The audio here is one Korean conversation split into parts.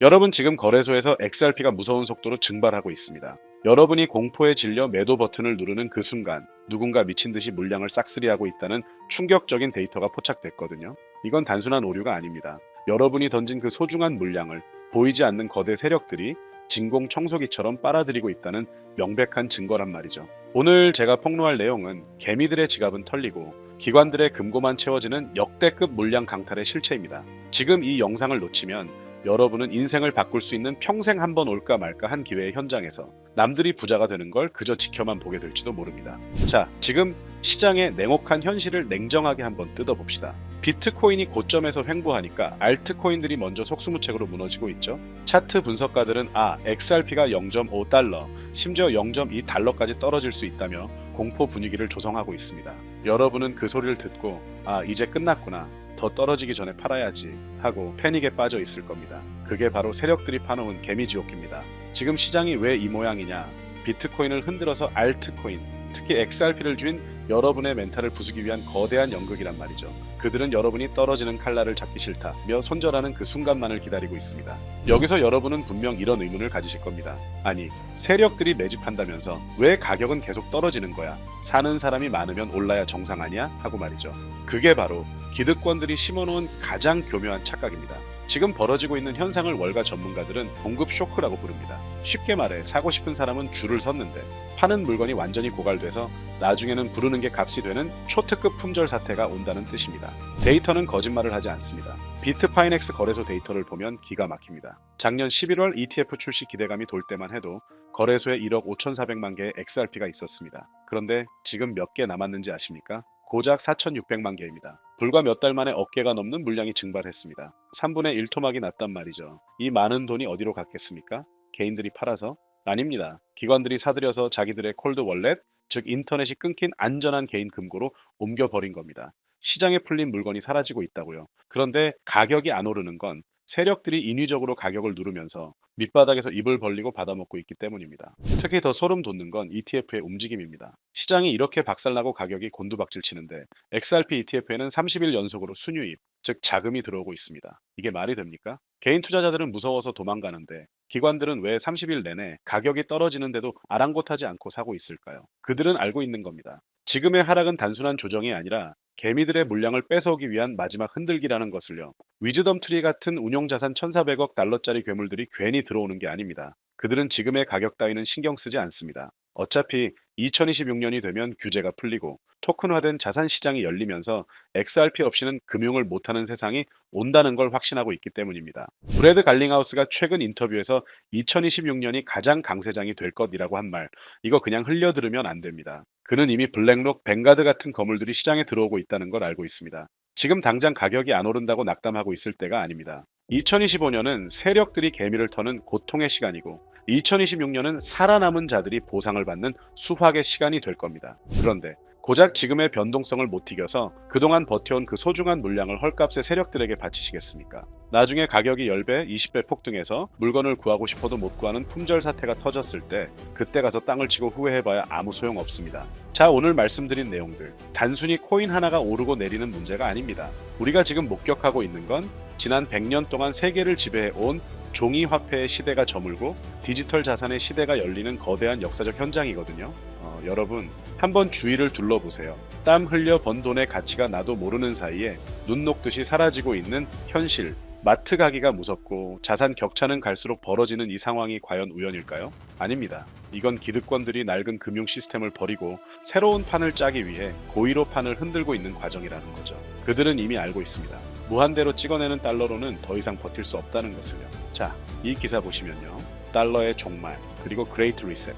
여러분 지금 거래소에서 XRP가 무서운 속도로 증발하고 있습니다. 여러분이 공포에 질려 매도 버튼을 누르는 그 순간 누군가 미친 듯이 물량을 싹쓸이하고 있다는 충격적인 데이터가 포착됐거든요. 이건 단순한 오류가 아닙니다. 여러분이 던진 그 소중한 물량을 보이지 않는 거대 세력들이 진공 청소기처럼 빨아들이고 있다는 명백한 증거란 말이죠. 오늘 제가 폭로할 내용은 개미들의 지갑은 털리고 기관들의 금고만 채워지는 역대급 물량 강탈의 실체입니다. 지금 이 영상을 놓치면 여러분은 인생을 바꿀 수 있는 평생 한 번 올까 말까 한 기회의 현장에서 남들이 부자가 되는 걸 그저 지켜만 보게 될지도 모릅니다. 자, 지금 시장의 냉혹한 현실을 냉정하게 한번 뜯어봅시다. 비트코인이 고점에서 횡보하니까 알트코인들이 먼저 속수무책으로 무너지고 있죠. 차트 분석가들은 아, XRP가 0.5달러, 심지어 0.2달러까지 떨어질 수 있다며 공포 분위기를 조성하고 있습니다. 여러분은 그 소리를 듣고 아, 이제 끝났구나. 더 떨어지기 전에 팔아야지 하고 패닉에 빠져 있을 겁니다. 그게 바로 세력들이 파놓은 개미지옥입니다. 지금 시장이 왜 이 모양이냐? 비트코인을 흔들어서 알트코인, 특히 XRP를 쥔 여러분의 멘탈을 부수기 위한 거대한 연극이란 말이죠. 그들은 여러분이 떨어지는 칼날을 잡기 싫다며 손절하는 그 순간만을 기다리고 있습니다. 여기서 여러분은 분명 이런 의문을 가지실 겁니다. 아니, 세력들이 매집한다면서 왜 가격은 계속 떨어지는 거야? 사는 사람이 많으면 올라야 정상 아니야? 하고 말이죠. 그게 바로 기득권들이 심어놓은 가장 교묘한 착각입니다. 지금 벌어지고 있는 현상을 월가 전문가들은 공급 쇼크라고 부릅니다. 쉽게 말해 사고 싶은 사람은 줄을 섰는데 파는 물건이 완전히 고갈돼서 나중에는 부르는 게 값이 되는 초특급 품절 사태가 온다는 뜻입니다. 데이터는 거짓말을 하지 않습니다. 비트파이넥스 거래소 데이터를 보면 기가 막힙니다. 작년 11월 ETF 출시 기대감이 돌 때만 해도 거래소에 1억 5,400만 개의 XRP가 있었습니다. 그런데 지금 몇 개 남았는지 아십니까? 고작 4,600만 개입니다. 불과 몇 달 만에 어깨가 넘는 물량이 증발했습니다. 3분의 1 토막이 났단 말이죠. 이 많은 돈이 어디로 갔겠습니까? 개인들이 팔아서? 아닙니다. 기관들이 사들여서 자기들의 콜드 월렛, 즉 인터넷이 끊긴 안전한 개인 금고로 옮겨버린 겁니다. 시장에 풀린 물건이 사라지고 있다고요. 그런데 가격이 안 오르는 건 세력들이 인위적으로 가격을 누르면서 밑바닥에서 입을 벌리고 받아먹고 있기 때문입니다. 특히 더 소름 돋는 건 ETF의 움직임입니다. 시장이 이렇게 박살나고 가격이 곤두박질 치는데 XRP ETF에는 30일 연속으로 순유입, 즉 자금이 들어오고 있습니다. 이게 말이 됩니까? 개인 투자자들은 무서워서 도망가는데 기관들은 왜 30일 내내 가격이 떨어지는데도 아랑곳하지 않고 사고 있을까요? 그들은 알고 있는 겁니다. 지금의 하락은 단순한 조정이 아니라 개미들의 물량을 뺏어오기 위한 마지막 흔들기라는 것을요. 위즈덤 트리 같은 운용자산 1,400억 달러짜리 괴물들이 괜히 들어오는 게 아닙니다. 그들은 지금의 가격 따위는 신경 쓰지 않습니다. 어차피 2026년이 되면 규제가 풀리고 토큰화된 자산 시장이 열리면서 XRP 없이는 금융을 못하는 세상이 온다는 걸 확신하고 있기 때문입니다. 브래드 갈링하우스가 최근 인터뷰에서 2026년이 가장 강세장이 될 것이라고 한 말, 이거 그냥 흘려 들으면 안 됩니다. 그는 이미 블랙록, 뱅가드 같은 거물들이 시장에 들어오고 있다는 걸 알고 있습니다. 지금 당장 가격이 안 오른다고 낙담하고 있을 때가 아닙니다. 2025년은 세력들이 개미를 터는 고통의 시간이고 2026년은 살아남은 자들이 보상을 받는 수확의 시간이 될 겁니다. 그런데 고작 지금의 변동성을 못 이겨서 그동안 버텨온 그 소중한 물량을 헐값에 세력들에게 바치시겠습니까? 나중에 가격이 10배, 20배 폭등해서 물건을 구하고 싶어도 못 구하는 품절 사태가 터졌을 때 그때 가서 땅을 치고 후회해봐야 아무 소용 없습니다. 자, 오늘 말씀드린 내용들 단순히 코인 하나가 오르고 내리는 문제가 아닙니다. 우리가 지금 목격하고 있는 건 지난 100년 동안 세계를 지배해 온 종이 화폐의 시대가 저물고 디지털 자산의 시대가 열리는 거대한 역사적 현장이거든요. 어, 여러분 한번 주위를 둘러보세요. 땀 흘려 번 돈의 가치가 나도 모르는 사이에 눈 녹듯이 사라지고 있는 현실. 마트 가기가 무섭고 자산 격차는 갈수록 벌어지는 이 상황이 과연 우연일까요? 아닙니다. 이건 기득권들이 낡은 금융 시스템을 버리고 새로운 판을 짜기 위해 고의로 판을 흔들고 있는 과정이라는 거죠. 그들은 이미 알고 있습니다. 무한대로 찍어내는 달러로는 더 이상 버틸 수 없다는 것을요. 자, 이 기사 보시면요. 달러의 종말, 그리고 그레이트 리셋.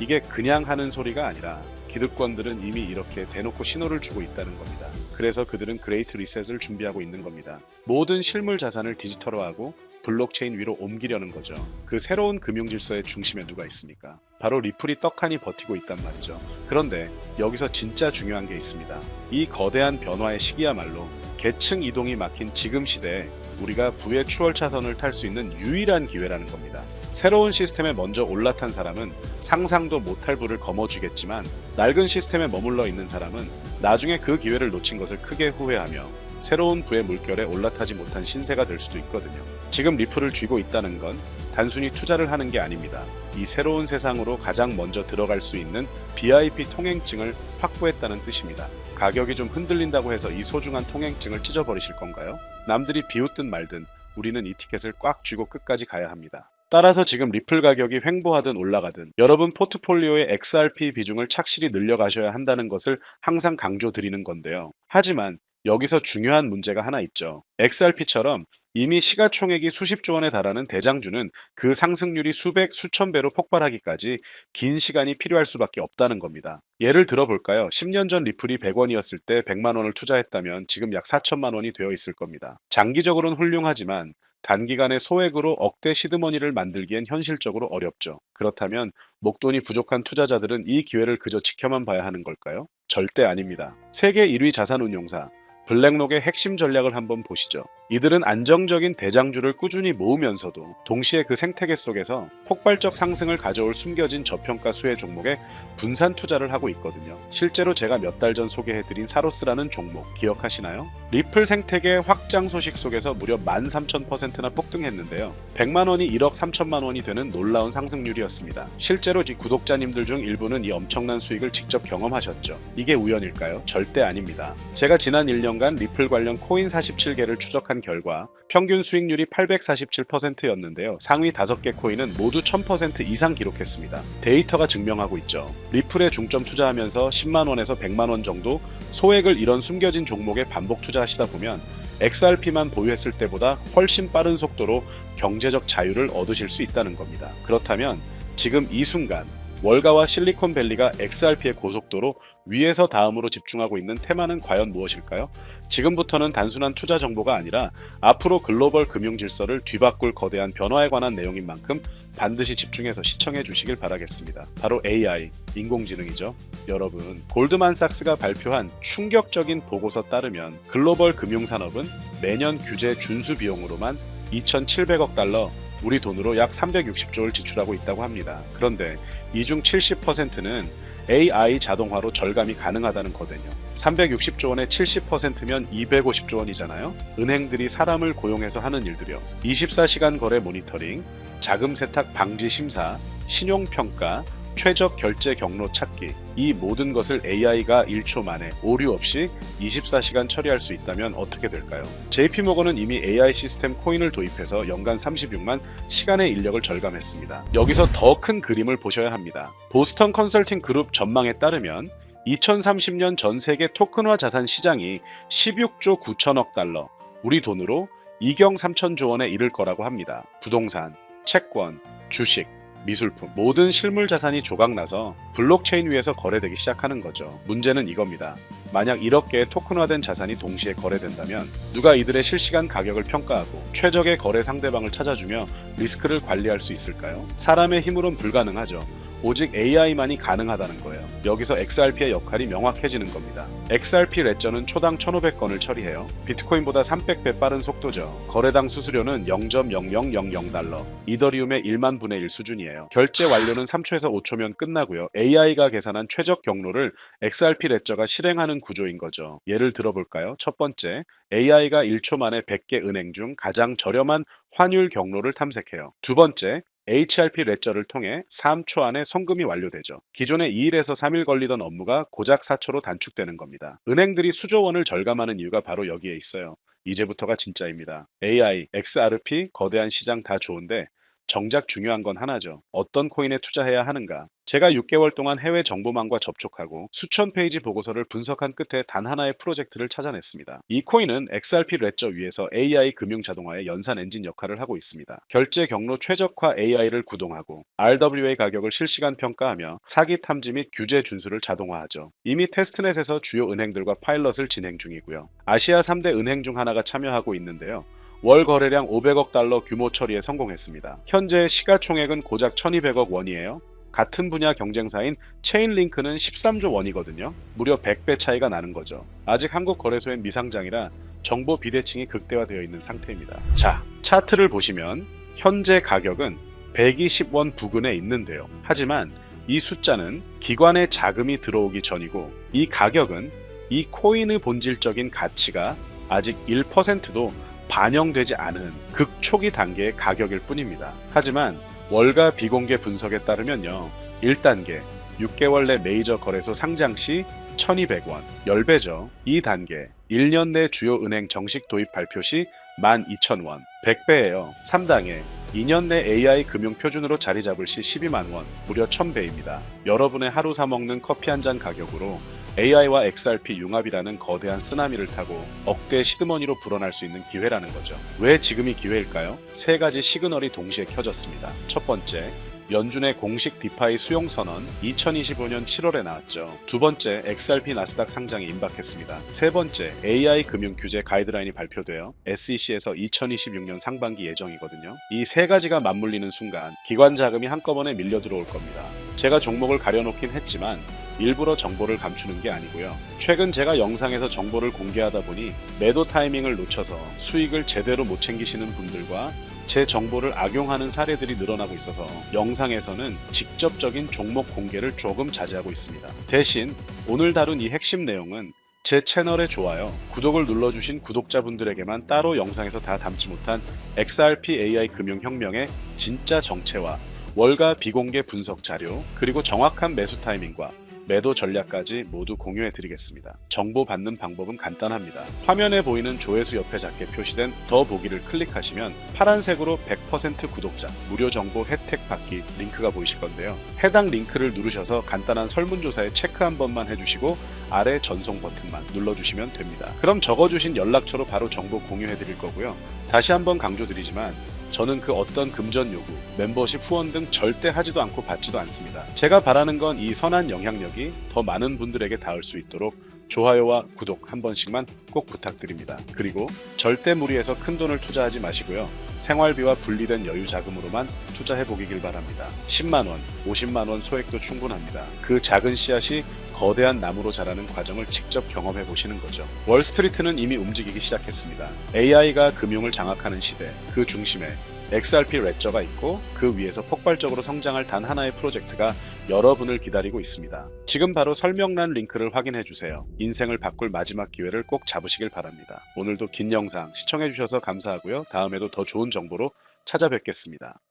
이게 그냥 하는 소리가 아니라 기득권들은 이미 이렇게 대놓고 신호를 주고 있다는 겁니다. 그래서 그들은 그레이트 리셋을 준비하고 있는 겁니다. 모든 실물 자산을 디지털화하고 블록체인 위로 옮기려는 거죠. 그 새로운 금융 질서의 중심에 누가 있습니까? 바로 리플이 떡하니 버티고 있단 말이죠. 그런데 여기서 진짜 중요한 게 있습니다. 이 거대한 변화의 시기야말로 계층 이동이 막힌 지금 시대에 우리가 부의 추월 차선을 탈 수 있는 유일한 기회라는 겁니다. 새로운 시스템에 먼저 올라탄 사람은 상상도 못할 부를 거머쥐겠지만 낡은 시스템에 머물러 있는 사람은 나중에 그 기회를 놓친 것을 크게 후회하며 새로운 부의 물결에 올라타지 못한 신세가 될 수도 있거든요. 지금 리플을 쥐고 있다는 건 단순히 투자를 하는 게 아닙니다. 이 새로운 세상으로 가장 먼저 들어갈 수 있는 BIP 통행증을 확보했다는 뜻입니다. 가격이 좀 흔들린다고 해서 이 소중한 통행증을 찢어버리실 건가요? 남들이 비웃든 말든 우리는 이 티켓을 꽉 쥐고 끝까지 가야 합니다. 따라서 지금 리플 가격이 횡보하든 올라가든 여러분 포트폴리오의 XRP 비중을 착실히 늘려가셔야 한다는 것을 항상 강조드리는 건데요. 하지만 여기서 중요한 문제가 하나 있죠. XRP처럼 이미 시가총액이 수십조 원에 달하는 대장주는 그 상승률이 수백, 수천 배로 폭발하기까지 긴 시간이 필요할 수밖에 없다는 겁니다. 예를 들어볼까요? 10년 전 리플이 100원이었을 때 100만 원을 투자했다면 지금 약 4천만 원이 되어 있을 겁니다. 장기적으로는 훌륭하지만 단기간에 소액으로 억대 시드머니를 만들기엔 현실적으로 어렵죠. 그렇다면 목돈이 부족한 투자자들은 이 기회를 그저 지켜만 봐야 하는 걸까요? 절대 아닙니다. 세계 1위 자산운용사 블랙록의 핵심 전략을 한번 보시죠. 이들은 안정적인 대장주를 꾸준히 모으면서도 동시에 그 생태계 속에서 폭발적 상승을 가져올 숨겨진 저평가 수혜 종목에 분산 투자를 하고 있거든요. 실제로 제가 몇 달 전 소개해드린 사로스라는 종목 기억하시나요? 리플 생태계 확장 소식 속에서 무려 13,000%나 폭등했는데요. 100만 원이 1억 3천만 원이 되는 놀라운 상승률이었습니다. 실제로 이 구독자님들 중 일부는 이 엄청난 수익을 직접 경험하셨죠. 이게 우연일까요? 절대 아닙니다. 제가 지난 1년간 리플 관련 코인 47개를 추적한 결과 평균 수익률이 847%였는데요. 상위 5개 코인은 모두 1000% 이상 기록했습니다. 데이터가 증명하고 있죠. 리플에 중점 투자하면서 10만 원에서 100만 원 정도 소액을 이런 숨겨진 종목에 반복 투자하시다 보면 XRP만 보유했을 때보다 훨씬 빠른 속도로 경제적 자유를 얻으실 수 있다는 겁니다. 그렇다면 지금 이 순간 월가와 실리콘밸리가 XRP의 고속도로 위에서 다음으로 집중하고 있는 테마는 과연 무엇일까요? 지금부터는 단순한 투자 정보가 아니라 앞으로 글로벌 금융 질서를 뒤바꿀 거대한 변화에 관한 내용인 만큼 반드시 집중해서 시청해 주시길 바라겠습니다. 바로 AI, 인공지능이죠. 여러분, 골드만삭스가 발표한 충격적인 보고서 따르면 글로벌 금융 산업은 매년 규제 준수 비용으로만 2,700억 달러, 우리 돈으로 약 360조를 지출하고 있다고 합니다. 그런데 이 중 70%는 AI 자동화로 절감이 가능하다는 거거든요. 360조 원의 70%면 250조 원이잖아요. 은행들이 사람을 고용해서 하는 일들이요. 24시간 거래 모니터링, 자금 세탁 방지 심사, 신용 평가, 최적 결제 경로 찾기 이 모든 것을 AI가 1초 만에 오류 없이 24시간 처리할 수 있다면 어떻게 될까요? JP모건은 이미 AI 시스템 코인을 도입해서 연간 36만 시간의 인력을 절감했습니다. 여기서 더 큰 그림을 보셔야 합니다. 보스턴 컨설팅 그룹 전망에 따르면 2030년 전 세계 토큰화 자산 시장이 16조 9천억 달러, 우리 돈으로 2경 3천조 원에 이를 거라고 합니다. 부동산, 채권, 주식, 미술품 모든 실물 자산이 조각나서 블록체인 위에서 거래되기 시작하는 거죠. 문제는 이겁니다. 만약 1억 개의 토큰화된 자산이 동시에 거래된다면 누가 이들의 실시간 가격을 평가하고 최적의 거래 상대방을 찾아주며 리스크를 관리할 수 있을까요? 사람의 힘으론 불가능하죠. 오직 AI만이 가능하다는 거예요. 여기서 XRP의 역할이 명확해지는 겁니다. XRP 레저는 초당 1,500건을 처리해요. 비트코인보다 300배 빠른 속도죠. 거래당 수수료는 0.0000달러, 이더리움의 1만 분의 1 수준이에요. 결제 완료는 3초에서 5초면 끝나고요. AI가 계산한 최적 경로를 XRP 레저가 실행하는 구조인 거죠. 예를 들어볼까요? 첫 번째, AI가 1초 만에 100개 은행 중 가장 저렴한 환율 경로를 탐색해요. 두 번째, HRP 레저를 통해 3초 안에 송금이 완료되죠. 기존에 2일에서 3일 걸리던 업무가 고작 4초로 단축되는 겁니다. 은행들이 수조 원을 절감하는 이유가 바로 여기에 있어요. 이제부터가 진짜입니다. AI, XRP, 거대한 시장 다 좋은데 정작 중요한 건 하나죠. 어떤 코인에 투자해야 하는가? 제가 6개월 동안 해외 정보망과 접촉하고 수천 페이지 보고서를 분석한 끝에 단 하나의 프로젝트를 찾아냈습니다. 이 코인은 XRP 레저 위에서 AI 금융 자동화의 연산 엔진 역할을 하고 있습니다. 결제 경로 최적화 AI를 구동하고 RWA 가격을 실시간 평가하며 사기 탐지 및 규제 준수를 자동화하죠. 이미 테스트넷에서 주요 은행들과 파일럿을 진행 중이고요. 아시아 3대 은행 중 하나가 참여하고 있는데요. 월 거래량 500억 달러 규모 처리에 성공했습니다. 현재 시가총액은 고작 1200억 원이에요. 같은 분야 경쟁사인 체인링크는 13조 원이거든요. 무려 100배 차이가 나는 거죠. 아직 한국 거래소엔 미상장이라 정보 비대칭이 극대화되어 있는 상태입니다. 자, 차트를 보시면 현재 가격은 120원 부근에 있는데요. 하지만 이 숫자는 기관의 자금이 들어오기 전이고 이 가격은 이 코인의 본질적인 가치가 아직 1%도 반영되지 않은 극초기 단계의 가격일 뿐입니다. 하지만 월가 비공개 분석에 따르면요. 1단계 6개월 내 메이저 거래소 상장 시 1200원, 10배죠. 2단계 1년 내 주요 은행 정식 도입 발표 시 12,000원, 100배예요. 3단계 2년 내 AI 금융 표준으로 자리 잡을 시 12만 원, 무려 1000배입니다. 여러분의 하루 사 먹는 커피 한 잔 가격으로 AI와 XRP 융합이라는 거대한 쓰나미를 타고 억대 시드머니로 불어날 수 있는 기회라는 거죠. 왜 지금이 기회일까요? 세 가지 시그널이 동시에 켜졌습니다. 첫 번째, 연준의 공식 디파이 수용 선언 2025년 7월에 나왔죠. 두 번째, XRP 나스닥 상장이 임박했습니다. 세 번째, AI 금융 규제 가이드라인이 발표되어 SEC에서 2026년 상반기 예정이거든요. 이 세 가지가 맞물리는 순간 기관 자금이 한꺼번에 밀려 들어올 겁니다. 제가 종목을 가려놓긴 했지만 일부러 정보를 감추는 게 아니고요. 최근 제가 영상에서 정보를 공개하다 보니 매도 타이밍을 놓쳐서 수익을 제대로 못 챙기시는 분들과 제 정보를 악용하는 사례들이 늘어나고 있어서 영상에서는 직접적인 종목 공개를 조금 자제하고 있습니다. 대신 오늘 다룬 이 핵심 내용은 제 채널의 좋아요, 구독을 눌러주신 구독자분들에게만 따로 영상에서 다 담지 못한 XRP AI 금융혁명의 진짜 정체와 월가 비공개 분석 자료, 그리고 정확한 매수 타이밍과 매도 전략까지 모두 공유해 드리겠습니다. 정보 받는 방법은 간단합니다. 화면에 보이는 조회수 옆에 작게 표시된 더 보기를 클릭하시면 파란색으로 100% 구독자 무료 정보 혜택 받기 링크가 보이실 건데요. 해당 링크를 누르셔서 간단한 설문조사에 체크 한 번만 해주시고 아래 전송 버튼만 눌러주시면 됩니다. 그럼 적어주신 연락처로 바로 정보 공유해 드릴 거고요. 다시 한번 강조드리지만 저는 그 어떤 금전 요구, 멤버십 후원 등 절대 하지도 않고 받지도 않습니다. 제가 바라는 건 이 선한 영향력이 더 많은 분들에게 닿을 수 있도록 좋아요와 구독 한 번씩만 꼭 부탁드립니다. 그리고 절대 무리해서 큰 돈을 투자하지 마시고요. 생활비와 분리된 여유 자금으로만 투자해 보기길 바랍니다. 10만 원, 50만 원 소액도 충분합니다. 그 작은 씨앗이 거대한 나무로 자라는 과정을 직접 경험해 보시는 거죠. 월스트리트는 이미 움직이기 시작했습니다. AI가 금융을 장악하는 시대, 그 중심에 XRP 레저가 있고 그 위에서 폭발적으로 성장할 단 하나의 프로젝트가 여러분을 기다리고 있습니다. 지금 바로 설명란 링크를 확인해 주세요. 인생을 바꿀 마지막 기회를 꼭 잡으시길 바랍니다. 오늘도 긴 영상 시청해 주셔서 감사하고요. 다음에도 더 좋은 정보로 찾아뵙겠습니다.